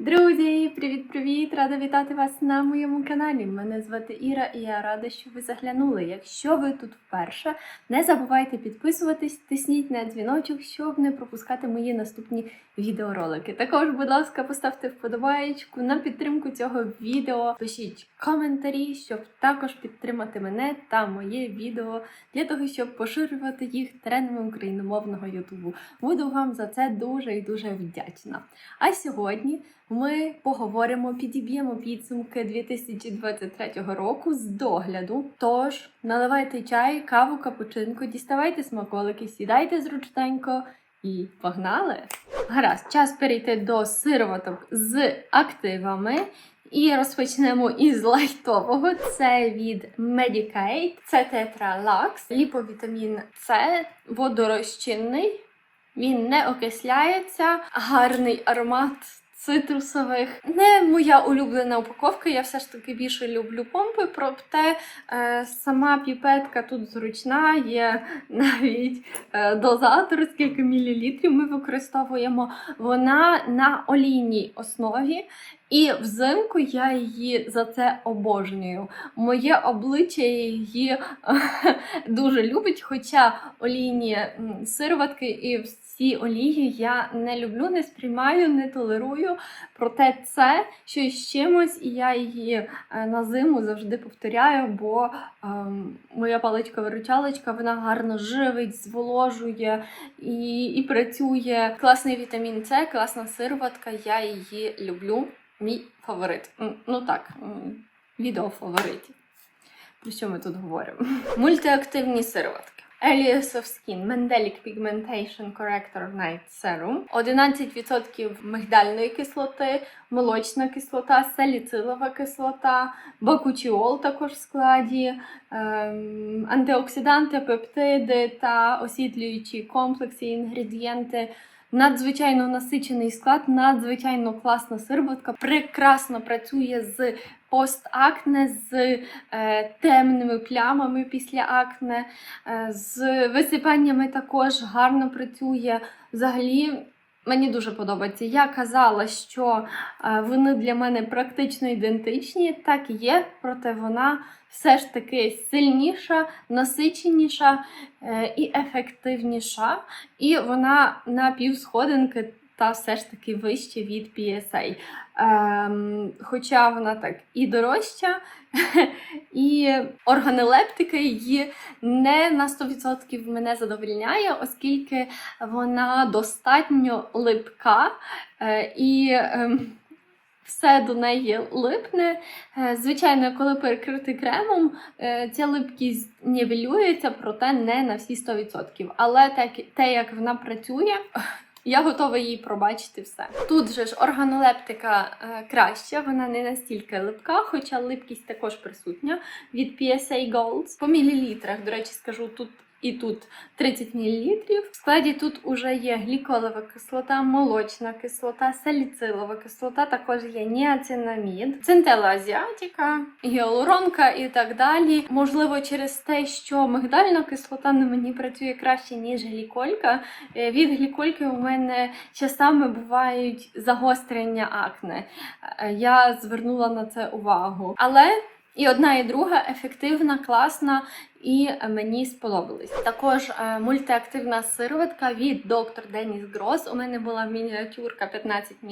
Друзі, привіт-привіт! Рада вітати вас на моєму каналі. Мене звати Іра і я рада, що ви заглянули. Якщо ви тут вперше, не забувайте підписуватись, тисніть на дзвіночок, щоб не пропускати мої наступні відеоролики. Також, будь ласка, поставте вподобаєчку на підтримку цього відео. Пишіть коментарі, щоб також підтримати мене та моє відео для того, щоб поширювати їх трендами україномовного ютубу. Буду вам за це дуже і дуже вдячна. А сьогодні ми поговоримо, підіб'ємо підсумки 2023 року з догляду. Тож наливайте чай, каву, капучинку, діставайте смаколики, сідайте зручненько і погнали! Гаразд, час перейти до сироваток з активами. І розпочнемо із лайтового. Це від Medicaid, це Tetralax, ліповітамін С, водорозчинний. Він не окисляється, гарний аромат цитрусових. Не моя улюблена упаковка, я все ж таки більше люблю помпи, проте е, сама піпетка тут зручна, є навіть е, дозатор, скільки мілілітрів ми використовуємо. Вона на олійній основі. І взимку я її за це обожнюю. Моє обличчя її дуже любить, хоча олійні сироватки і всі олії я не люблю, не сприймаю, не толерую. Проте це щось з чимось, і я її е, на зиму завжди повторяю, бо ем, моя паличка-виручалочка вона гарно живить, зволожує і, і працює. Класний вітамін С, класна сироватка, я її люблю. Мій фаворит. Ну так, відео фаворитів. Про що ми тут говоримо? Мультиактивні сироватки. Elias of Skin Mandelic Pigmentation Corrector Night Serum. 11% мигдальної кислоти, молочна кислота, саліцилова кислота, бакучіол також в складі, ем, антиоксиданти, пептиди та освітлюючі комплекси інгредієнти. Надзвичайно насичений склад, надзвичайно класна сироватка, прекрасно працює з постакне, з е, темними плямами після акне, е, з висипаннями також гарно працює. Взагалі. Мені дуже подобається. Я казала, що е, вони для мене практично ідентичні, так і є, проте вона все ж таки сильніша, насиченіша е, і ефективніша. І вона на півсходинки та все ж таки вище від PSA. Ем, хоча вона так і дорожча, і органолептика її не на 100% мене задовольняє, оскільки вона достатньо липка е, і. ем, все до неї липне. Е, Звичайно, коли перекрити кремом, е, ця липкість нівелюється, проте не на всі 100%. Але те, як вона працює, я готова її пробачити все. Тут же ж органолептика е, краща, вона не настільки липка, хоча липкість також присутня від PSA Gold. По мілілітрах, до речі, скажу тут. І тут 30 мл. В складі тут уже є гліколова кислота, молочна кислота, саліцилова кислота, також є ніацинамід, цинтела азіатика, гіалуронка і так далі. Можливо, через те, що мигдальна кислота на мені працює краще, ніж гліколька. Е, Від глікольки у мене часами бувають загострення акне. Е, Я звернула на це увагу. Але і одна, і друга ефективна, класна і мені сподобались. Також е, мультиактивна сироватка від Dr. Dennis Gross. У мене була мініатюрка 15 мл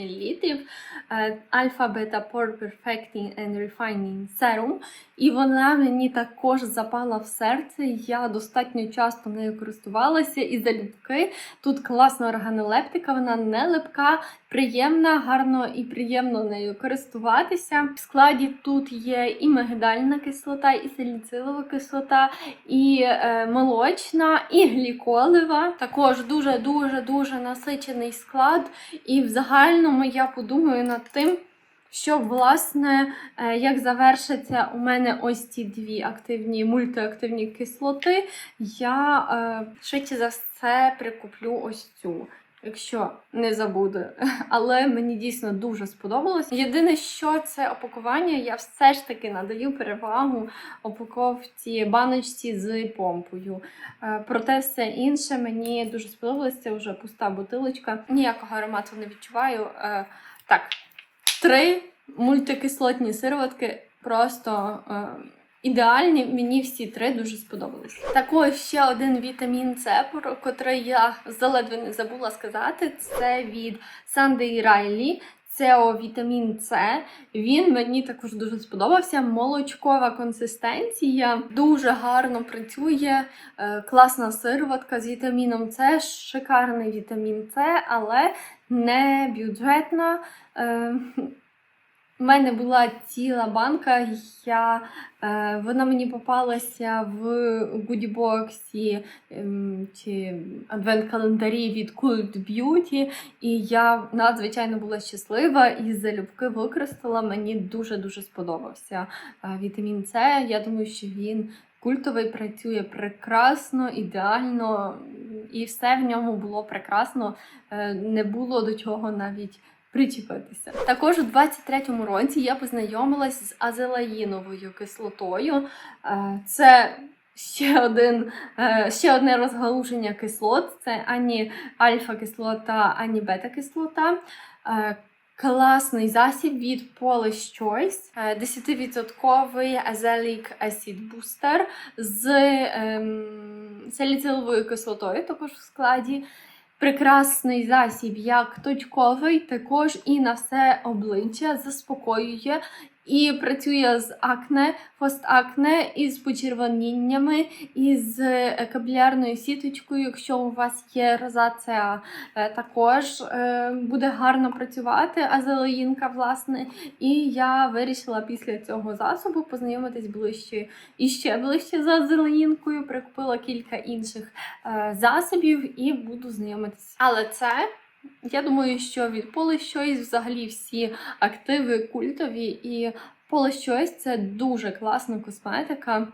Alpha Beta Pore Perfecting and Refining Serum. І вона мені також запала в серце. Я достатньо часто нею користувалася і залюбки. Тут класна органолептика, вона не липка, приємна, гарно і приємно нею користуватися. В складі тут є і мигдальна кислота, і саліцилова кислота, і е, молочна, і гліколева. Також дуже дуже насичений склад. І в загальному я подумаю над тим. Щоб, власне, е, як завершаться у мене ось ці дві активні мультиактивні кислоти, я е, швидше за все прикуплю ось цю, якщо не забуду. Але мені дійсно дуже сподобалось. Єдине, що це опакування, я все ж таки надаю перевагу упаковці баночці з помпою. Е, Проте все інше мені дуже сподобалось. Це вже пуста бутилочка. Ніякого аромату не відчуваю. Е, Так, Три мультикислотні сироватки просто е, ідеальні. Мені всі три дуже сподобались. Також ще один вітамін С, про котрий я заледве не забула сказати. Це від Санди Райлі. Це о, вітамін С. Він мені також дуже сподобався. Молочкова консистенція дуже гарно працює. Е, класна сироватка з вітаміном С, шикарний вітамін С, але не бюджетна. Е, у мене була ціла банка, я, е, вона мені попалася в гудібоксі ем, чи адвент-календарі від Cult Beauty, і я надзвичайно була щаслива і залюбки використала. Мені дуже-дуже сподобався е, вітамін С. Я думаю, що він культовий працює прекрасно, ідеально, і все в ньому було прекрасно. Е, Не було до чого навіть причепитися. Також у 23-му році я познайомилась з азелаїновою кислотою. Е, Це ще один е, ще одне розгалуження кислот. Це ані альфа-кислота, ані бета-кислота. Е, Класний засіб від Polish Choice, Е, 10% Azelaic Acid Booster з ем, саліциловою кислотою, також в складі. Прекрасний засіб як точковий, також і на все обличчя заспокоює і працює з акне, постакне, із почервоніннями, із е, капілярною сіточкою. Якщо у вас є розація, е, також е, буде гарно працювати азелоїнка, власне. І я вирішила після цього засобу познайомитись ближче і ще ближче з азелоїнкою. Прикупила кілька інших засобів і буду знайомитись. Але це. Я думаю, що від Polish Choice взагалі всі активи культові, і Polish Choice – це дуже класна косметика,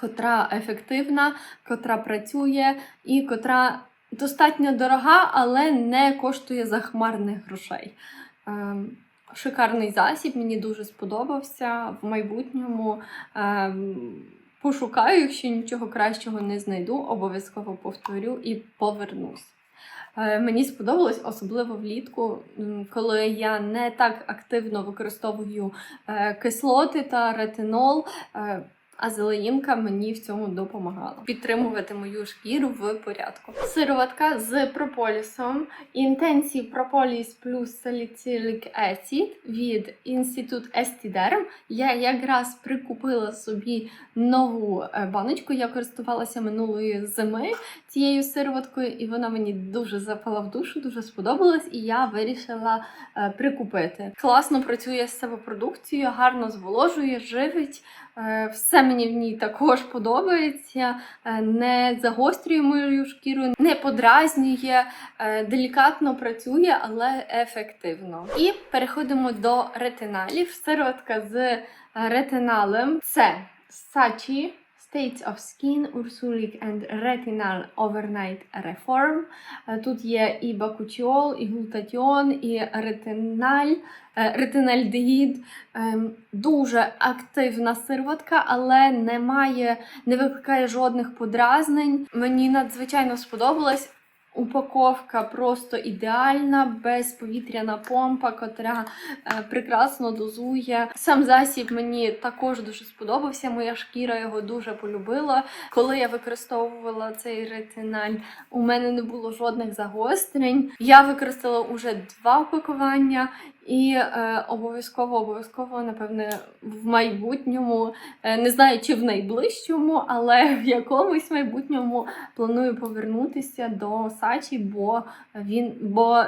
котра ефективна, котра працює і котра достатньо дорога, але не коштує захмарних грошей. Ем, Шикарний засіб, мені дуже сподобався. В майбутньому ем, пошукаю, якщо нічого кращого не знайду, обов'язково повторю і повернусь. Е, Мені сподобалось, особливо влітку, коли я не так активно використовую е, кислоти та ретинол. А зеленінка мені в цьому допомагала підтримувати мою шкіру в порядку. Сироватка з прополісом Intensive Propolis плюс Salicylic Acid від Інститут Естідерм. Я якраз прикупила собі нову е, баночку. Я користувалася минулої зими цією сироваткою, і вона мені дуже запала в душу, дуже сподобалась, і я вирішила е, прикупити. Класно працює з себе продукцією, гарно зволожує, живить. Е, Все мені в ній також подобається, е, не загострює мою шкіру, не подразнює, е, делікатно працює, але ефективно. І переходимо до ретиналів. Сиротка з ретиналем це Sachi States of Skin, Ursulic and Retinal Overnight Reform. Е, Тут є і бакутіол, і глутатіон, і ретиналь, е, ретинальдегід. Ем, Дуже активна сироватка, але немає, не викликає жодних подразнень. Мені надзвичайно сподобалось. Упаковка просто ідеальна, безповітряна помпа, котра е, прекрасно дозує. Сам засіб мені також дуже сподобався. Моя шкіра його дуже полюбила. Коли я використовувала цей ретиналь, у мене не було жодних загострень. Я використала уже два упакування. І е, обов'язково, обов'язково, напевне, в майбутньому, е, не знаю, чи в найближчому, але в якомусь майбутньому планую повернутися до Сачі, бо він бо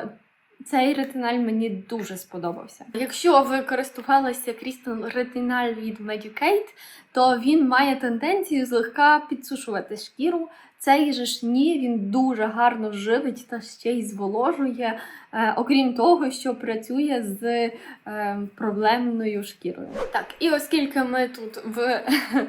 цей ретиналь мені дуже сподобався. Якщо ви користувалися крістал ретиналь від Medicate, то він має тенденцію злегка підсушувати шкіру. Цей же ж ні, він дуже гарно живить та ще й зволожує, е, окрім того, що працює з е, проблемною шкірою. Так, і оскільки ми тут в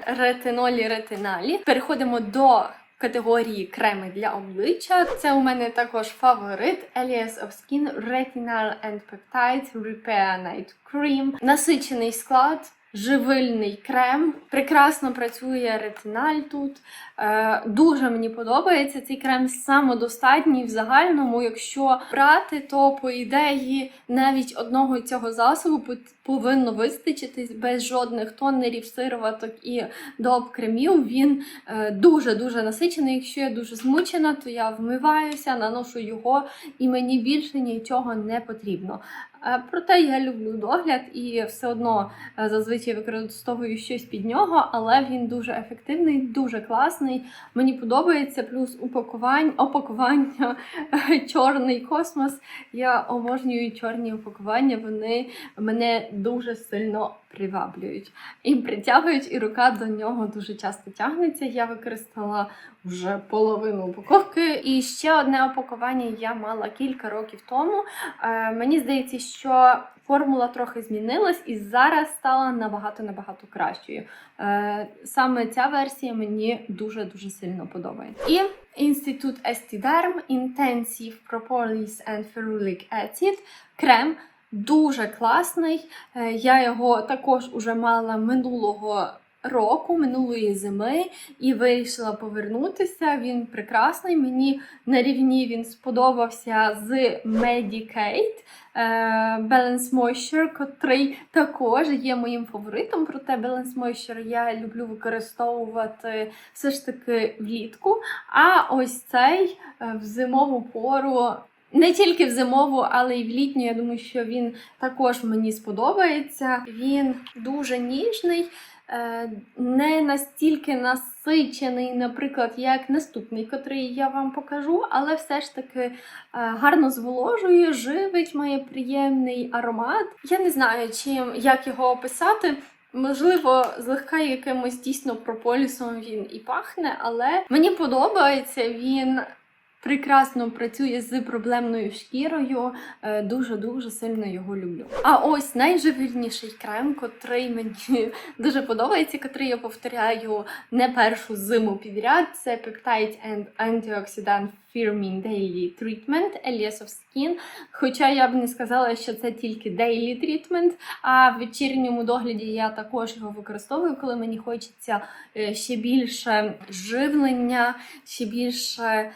ретинолі ретиналі, переходимо до категорії креми для обличчя. Це у мене також фаворит Elias of Skin Retinal and Peptide Repair Night Cream. Насичений склад. Живильний крем. Прекрасно працює ретиналь тут. Е, дуже мені подобається цей крем самодостатній в загальному. Якщо брати, то по ідеї навіть одного цього засобу повинно вистачити без жодних тонерів, сироваток і доп кремів. Він дуже дуже насичений. Якщо я дуже змучена, то я вмиваюся, наношу його, і мені більше нічого не потрібно. Е, Проте я люблю догляд і все одно е, зазвичай використовую щось під нього, але він дуже ефективний, дуже класний. Мені подобається плюс упакування, опакування е, чорний космос. Я обожнюю чорні упакування. Вони мене дуже сильно приваблюють і притягують, і рука до нього дуже часто тягнеться. Я використала вже половину упаковки. І ще одне опакування я мала кілька років тому. Е, мені здається, що формула трохи змінилась і зараз стала набагато набагато кращою. Е, саме ця версія мені дуже дуже сильно подобається. І інститут Естідерм Intensive Propolis and Ferulic Acid крем. Дуже класний. Е, Я його також уже мала минулого року, минулої зими, і вирішила повернутися. Він прекрасний. Мені на рівні він сподобався з Medicate е, Balance Moisture, котрий також є моїм фаворитом. Проте Balance Moisture я люблю використовувати все ж таки влітку. А ось цей е, в зимову пору. Не тільки в зимову, але й в літню. Я думаю, що він також мені сподобається. Він дуже ніжний, е, не настільки насичений, наприклад, як наступний, котрий я вам покажу, але все ж таки е, гарно зволожує, живить, має приємний аромат. Я не знаю, чим як його описати. Можливо, злегка якимось дійсно прополісом він і пахне, але мені подобається він. Прекрасно працює з проблемною шкірою, дуже дуже сильно його люблю. А ось найживільніший крем, котрий мені дуже подобається, котрий я повторяю не першу зиму підряд. Це Peptide and Antioxidant Firming Daily Treatment Elias of Skin. Хоча я б не сказала, що це тільки daily treatment, а в вечірньому догляді я також його використовую, коли мені хочеться е, ще більше живлення, ще більше.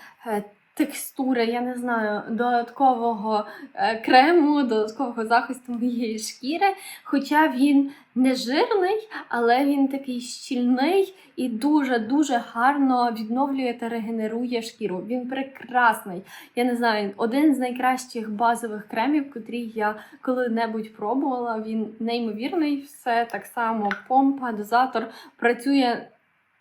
Текстури, я не знаю, додаткового е, крему, додаткового захисту моєї шкіри. Хоча він не жирний, але він такий щільний і дуже-дуже гарно відновлює та регенерує шкіру. Він прекрасний. Я не знаю, один з найкращих базових кремів, котрі я коли-небудь пробувала. Він неймовірний, все так само помпа, дозатор працює.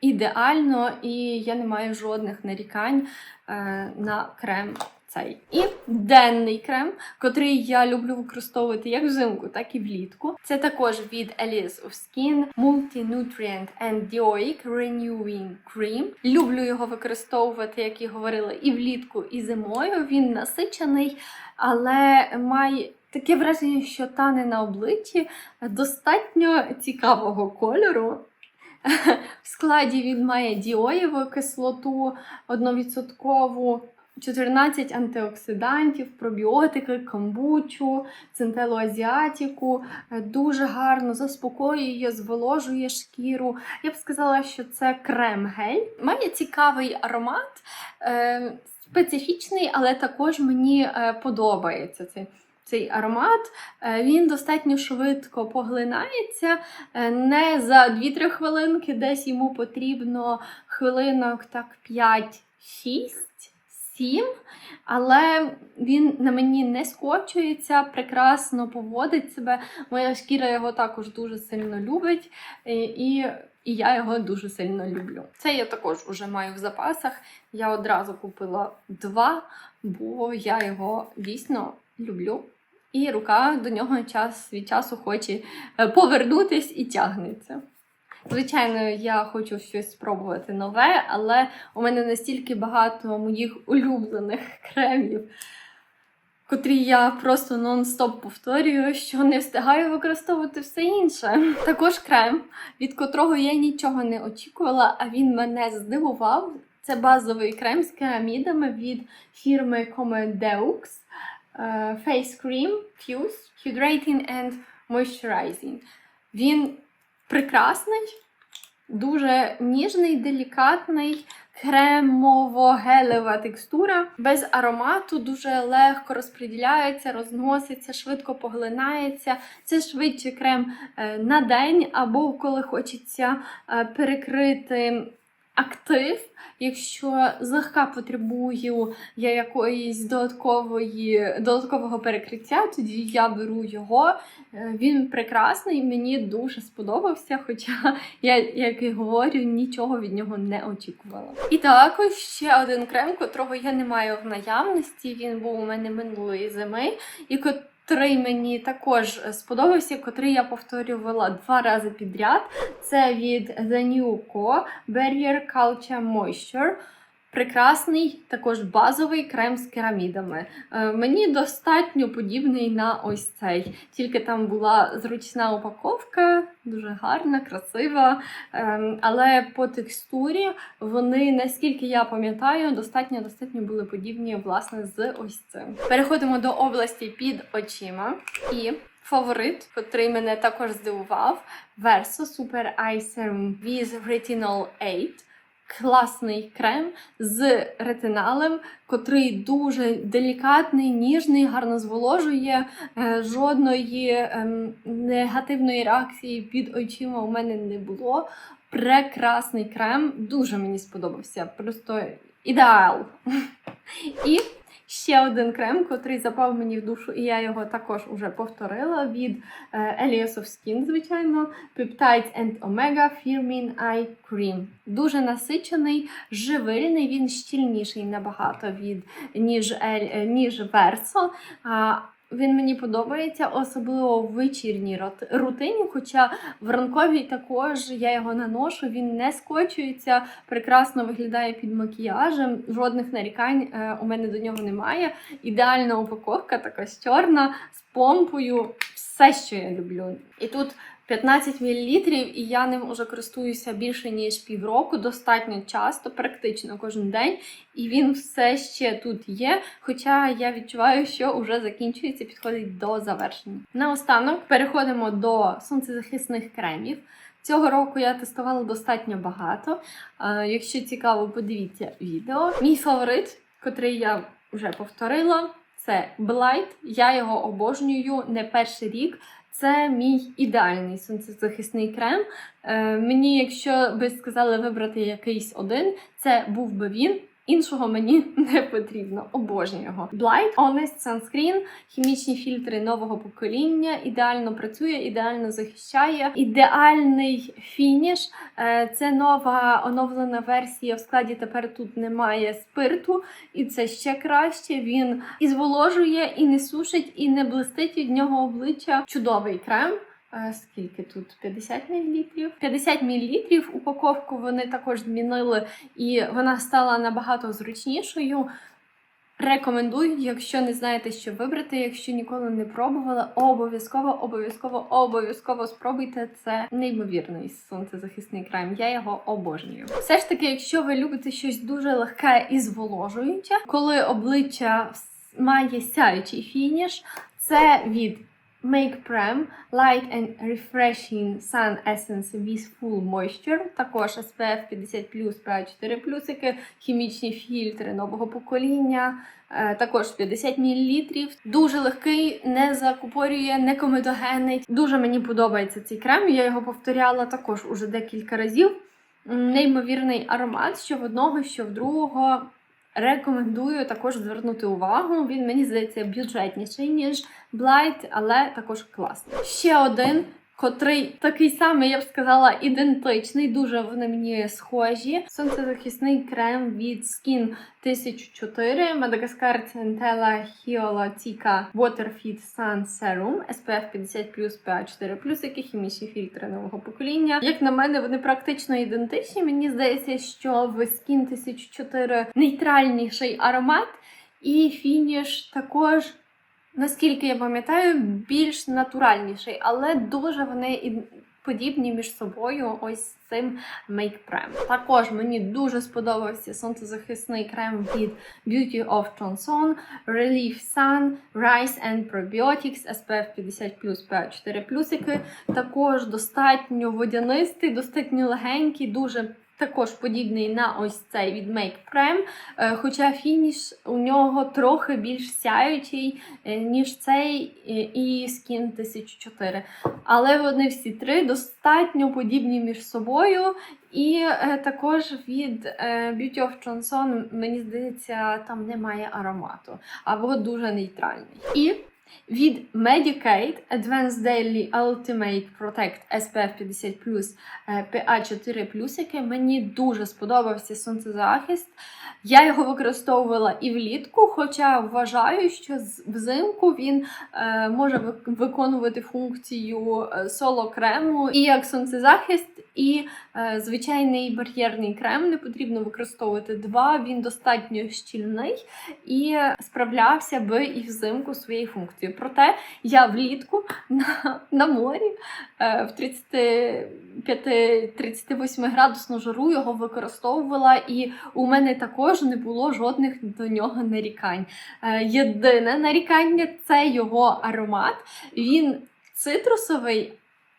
Ідеально, і я не маю жодних нарікань е, на крем цей. І денний крем, котрий я люблю використовувати як взимку, так і влітку. Це також від Elias of Skin Multi-Nutrient and Dioic Renewing Cream. Люблю його використовувати, як і говорила, і влітку, і зимою. Він насичений, але має. Таке враження, що тане на обличчі достатньо цікавого кольору. В складі він має діоєву кислоту 1%, 14 антиоксидантів, пробіотики, камбучу, центелоазіатіку. Дуже гарно заспокоює, зволожує шкіру. Я б сказала, що це крем-гель. Має цікавий аромат, е, специфічний, але також мені е, подобається цей. Цей аромат Е, він достатньо швидко поглинається, е, не за 2-3 хвилинки, десь йому потрібно хвилинок так 5, 6, 7. Але він на мені не скочується, прекрасно поводить себе. Моя шкіра його також дуже сильно любить, е, і, і я його дуже сильно люблю. Це я також вже маю в запасах. Я одразу купила два, бо я його дійсно люблю. І рука до нього час від часу хоче е, повернутись і тягнеться. Звичайно, я хочу щось спробувати нове, але у мене настільки багато моїх улюблених кремів, котрі я просто нон-стоп повторюю, що не встигаю використовувати все інше. Також крем, від котрого я нічого не очікувала, а він мене здивував. Це базовий крем з керамідами від фірми Comedeux. Face Cream Fuse Hydrating and Moisturizing. Він прекрасний, дуже ніжний, делікатний, кремово-гелева текстура, без аромату, дуже легко розподіляється, розноситься, швидко поглинається. Це швидше крем е, на день, або коли хочеться е, перекрити. Актив, якщо злегка потребую я якоїсь додаткової, додаткового перекриття, тоді я беру його. Е, Він прекрасний, мені дуже сподобався, хоча я, як і говорю, нічого від нього не очікувала. І також ще один крем, котрого я не маю в наявності. Він був у мене минулої зими, і котрий мені також сподобався, котрий я повторювала два рази підряд. Це від The New Co Barrier Culture Moisture. Прекрасний, також базовий крем з керамідами. Е, мені достатньо подібний на ось цей. Тільки там була зручна упаковка, дуже гарна, красива. Ем, але по текстурі вони, наскільки я пам'ятаю, достатньо достатньо були подібні власне з ось цим. Переходимо до області під очима. І фаворит, котрий мене також здивував, Verso Super Eye Serum with Retinol 8. Класний крем з ретиналем, котрий дуже делікатний, ніжний, гарно зволожує. Е, Жодної ем, негативної реакції під очима у мене не було. Прекрасний крем, дуже мені сподобався. Просто ідеал. І ще один крем, котрий запав мені в душу, і я його також уже повторила від е, Elios of Skin, звичайно. Peptides and Omega Firmin Eye Cream. Дуже насичений, живильний, він щільніший набагато від ніж, е, ніж Verso. Він мені подобається, особливо в вечірній рутині, хоча в ранковій також я його наношу, він не скочується, прекрасно виглядає під макіяжем, жодних нарікань е, у мене до нього немає. Ідеальна упаковка, така чорна, з помпою, все, що я люблю. І тут 15 мл, і я ним уже користуюся більше ніж півроку, достатньо часто, практично кожен день. І він все ще тут є. Хоча я відчуваю, що вже закінчується, підходить до завершення. Наостанок переходимо до сонцезахисних кремів. Цього року я тестувала достатньо багато. Е, Якщо цікаво, подивіться відео. Мій фаворит, котрий я вже повторила, це Blight. Я його обожнюю не перший рік. Це мій ідеальний сонцезахисний крем. Е, мені, якщо би сказали вибрати якийсь один, це був би він. Іншого мені не потрібно. Обожнюю його. Blight Honest Sunscreen, хімічні фільтри нового покоління, ідеально працює, ідеально захищає. Ідеальний фініш. Е, Це нова оновлена версія. В складі тепер тут немає спирту, і це ще краще. Він і зволожує, і не сушить, і не блистить від нього обличчя. Чудовий крем. Скільки тут? 50 мл? 50 мл. Упаковку вони також змінили, і вона стала набагато зручнішою. Рекомендую, якщо не знаєте, що вибрати, якщо ніколи не пробували, обов'язково, обов'язково, обов'язково спробуйте. Це неймовірний сонцезахисний крем. Я його обожнюю. Все ж таки, якщо ви любите щось дуже легке і зволожуюче, коли обличчя має сяючий фініш, це від Make Prem Light and Refreshing Sun Essence with Full Moisture, також SPF 50 PA4+, хімічні фільтри нового покоління, е, також 50 мл. Дуже легкий, не закупорює, не комедогенний. Дуже мені подобається цей крем. Я його повторяла також уже декілька разів. Неймовірний аромат, що в одного, що в другого. Рекомендую також звернути увагу. Він мені здається бюджетніший, ніж Blight, але також класний. Ще один, котрий такий самий, я б сказала, ідентичний, дуже вони мені схожі. Сонцезахисний крем від Skin 1004 Madagascar Centella Hyaluronic Waterfit Sun Serum SPF 50 PA4+, які хімічні фільтри нового покоління. Як на мене, вони практично ідентичні. Мені здається, що в Skin 1004 нейтральніший аромат, і фініш також. Наскільки я пам'ятаю, більш натуральніший, але дуже вони і подібні між собою ось цим мейкпрем. Також мені дуже сподобався сонцезахисний крем від Beauty of Johnson, Relief Sun, Rice and Probiotics SPF 50 PA4 плюсики. Також достатньо водянистий, достатньо легенький, дуже також подібний на ось цей від Make Prem, е, хоча фініш у нього трохи більш сяючий, е, ніж цей е, і Skin 1004. Але вони всі три достатньо подібні між собою. І також від Beauty of Johnson, мені здається, там немає аромату, або дуже нейтральний. І від Medicaid Advanced Daily Ultimate Protect SPF 50 PA4 який мені дуже сподобався сонцезахист. Я його використовувала і влітку, хоча вважаю, що взимку він е, може виконувати функцію е, соло-крему і як сонцезахист, і е, звичайний бар'єрний крем. Не потрібно використовувати два, він достатньо щільний і справлявся би і взимку своєю функцією. Проте я влітку на, на морі е, в 35-38 градусну жару його використовувала, і у мене також не було жодних до нього нарікань. Е, Єдине нарікання це його аромат. Він цитрусовий.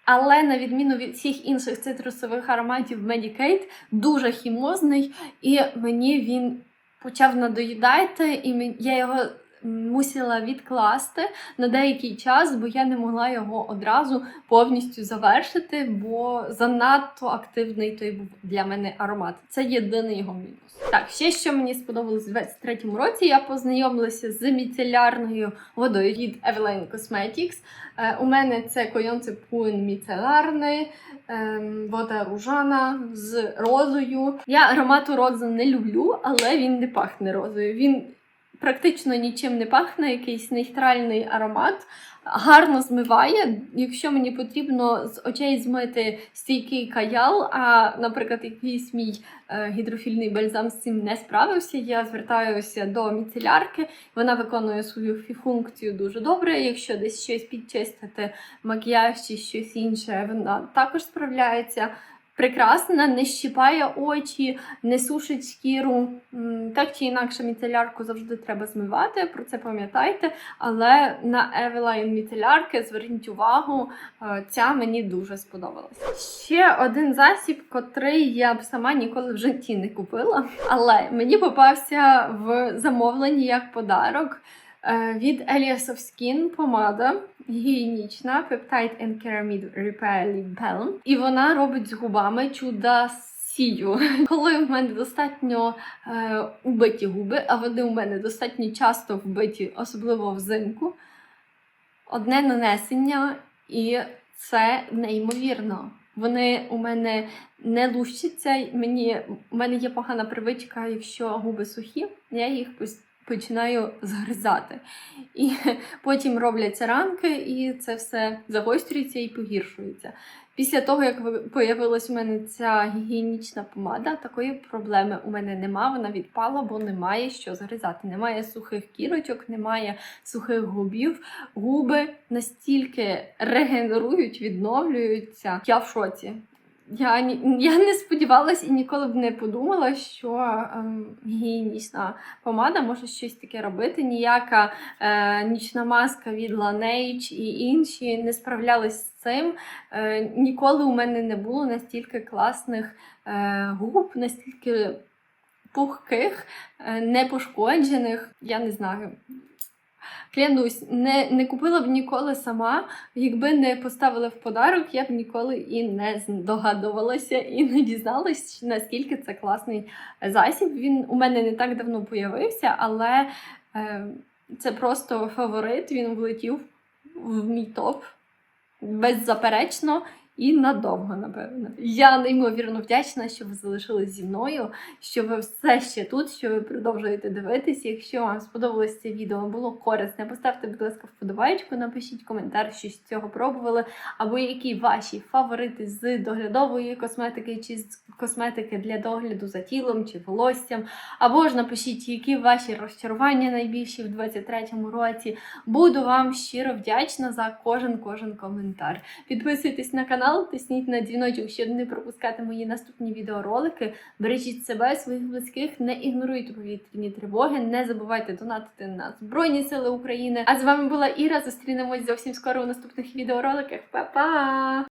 Але на відміну від всіх інших цитрусових ароматів Medicaid, дуже хімозний, і мені він почав надоїдати, і я його мусила відкласти на деякий час, бо я не могла його одразу повністю завершити, бо занадто активний той був для мене аромат. Це єдиний його мінус. Так, ще що мені сподобалось у 23-му році, я познайомилася з міцелярною водою від Eveline Cosmetics. Е, у мене це Койонце Пун міцеларний, ем, вода ружана з розою. Я аромату рози не люблю, але він не пахне розою. Він практично нічим не пахне, якийсь нейтральний аромат. Гарно змиває. Якщо мені потрібно з очей змити стійкий каял, а, наприклад, якийсь мій е, гідрофільний бальзам з цим не справився, я звертаюся до міцелярки. Вона виконує свою функцію дуже добре. Якщо десь щось підчистити, макіяж чи щось інше, вона також справляється. Прекрасна, не щіпає очі, не сушить шкіру. Так чи інакше, міцелярку завжди треба змивати, про це пам'ятайте. Але на Eveline міцелярки зверніть увагу, е, ця мені дуже сподобалась. Ще один засіб, котрий я б сама ніколи в житті не купила, але мені попався в замовленні як подарок. Е, Від Elias of Skin помада гігієнічна Peptide and Ceramide Repair Lip Balm. І вона робить з губами чуда сію. Коли в мене достатньо е, убиті губи, а вони у мене достатньо часто вбиті, особливо взимку, одне нанесення, і це неймовірно. Вони у мене не лущаться. Мені у мене є погана привичка, якщо губи сухі, я їх пос- починаю згризати. І потім робляться ранки, і це все загострюється і погіршується. Після того, як ви- появилась у мене ця гігієнічна помада, такої проблеми у мене нема. Вона відпала, бо немає що згризати. Немає сухих кірочок, немає сухих губів. Губи настільки регенерують, відновлюються. Я в шоці. Я, я не сподівалась і ніколи б не подумала, що ем, гігієнічна помада може щось таке робити. Ніяка е, нічна маска від Laneige і інші не справлялись з цим. Е, ніколи у мене не було настільки класних е, губ, настільки пухких, е, непошкоджених. Я не знаю. Клянусь, не, не купила б ніколи сама. Якби не поставили в подарок, я б ніколи і не здогадувалася і не дізналась, наскільки це класний засіб. Він у мене не так давно появився, але е, це просто фаворит. Він влетів в мій топ беззаперечно і надовго, напевно. Я неймовірно вдячна, що ви залишились зі мною, що ви все ще тут, що ви продовжуєте дивитись. Якщо вам сподобалось це відео, було корисне, поставте, будь ласка, вподобайку, напишіть коментар, що з цього пробували, або які ваші фаворити з доглядової косметики, чи з косметики для догляду за тілом чи волоссям. Або ж напишіть, які ваші розчарування найбільші в 23-му році. Буду вам щиро вдячна за кожен кожен коментар. Підписуйтесь на канал, канал, тисніть на дзвіночок, щоб не пропускати мої наступні відеоролики. Бережіть себе, своїх близьких, не ігноруйте повітряні тривоги, не забувайте донатити на Збройні Сили України. А з вами була Іра. Зустрінемось зовсім скоро у наступних відеороликах. Па-па!